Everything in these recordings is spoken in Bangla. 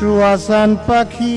সুয়াসান পাখি।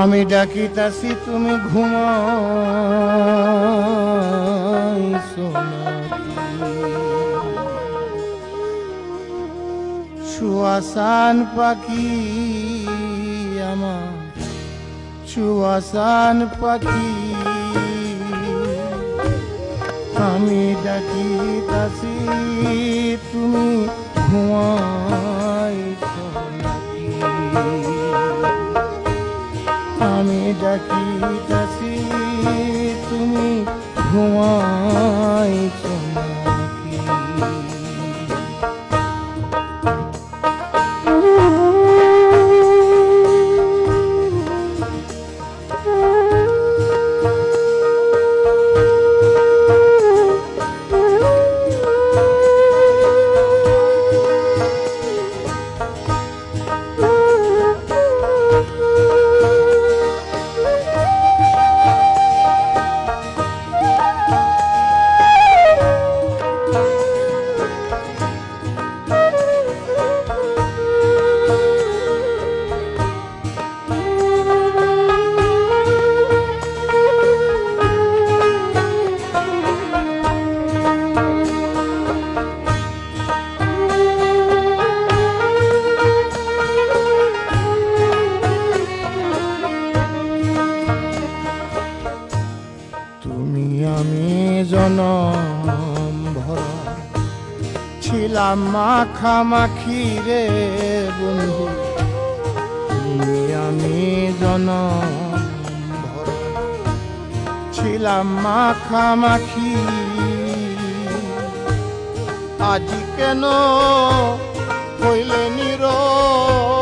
আমি ডাকিতাছি তুমি ঘুমাইছো। সুয়াসান পাখি আমার, সুয়াসান পাখি। আমি ডাকিতাছি তুমি ঘুমাইছো নাকি আমি ডাকিতাছি তুমি ঘুমাইছ নাকি ছিলাম মাখামাখি রে বন্ধু তুমি আমি জন ছিলাম মাখামাখি আজি কেন হইলে নীরব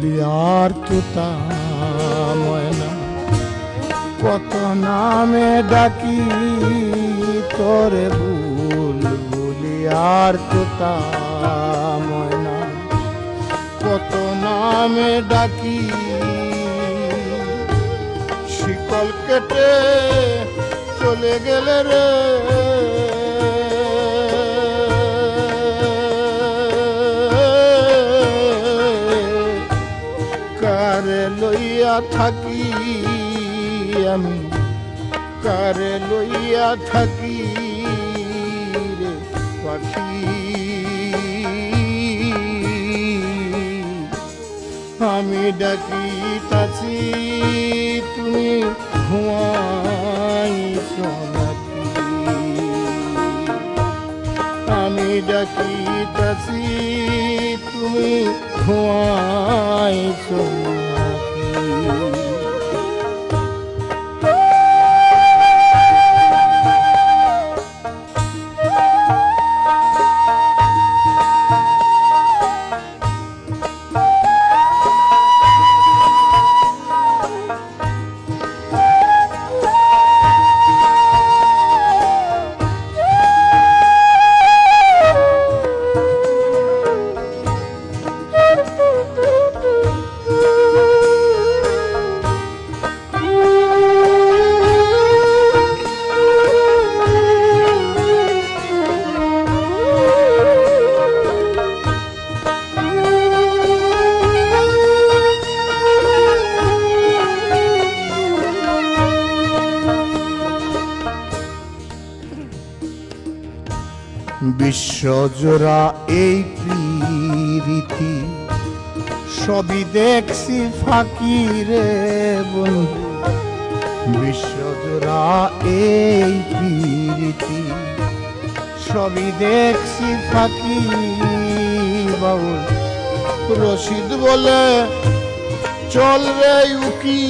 বুলবুলি আর তুতা কত নামে ডাকি তোরে বুলবুলি আর তুতা ময়না কত নামে ডাকি শিকল কেটে চলে গেলে রে লইয়া থাকি আমি? কারে লইয়া থাকি পাখি? আমি ডাকি তাছি তুমি ঘুমাইছ নাকি? আমি ডাকি তাছি তুমি ঘুমাইছ নাকি? you. বিশ্বজোড়া এই প্রীতি, সবই দেখছি ফাকিরে বন্ধু। বিশ্বজোড়া এই প্রীতি, সবই দেখছি ফাঁকি বাউল রশিদ বলে চল রে উকি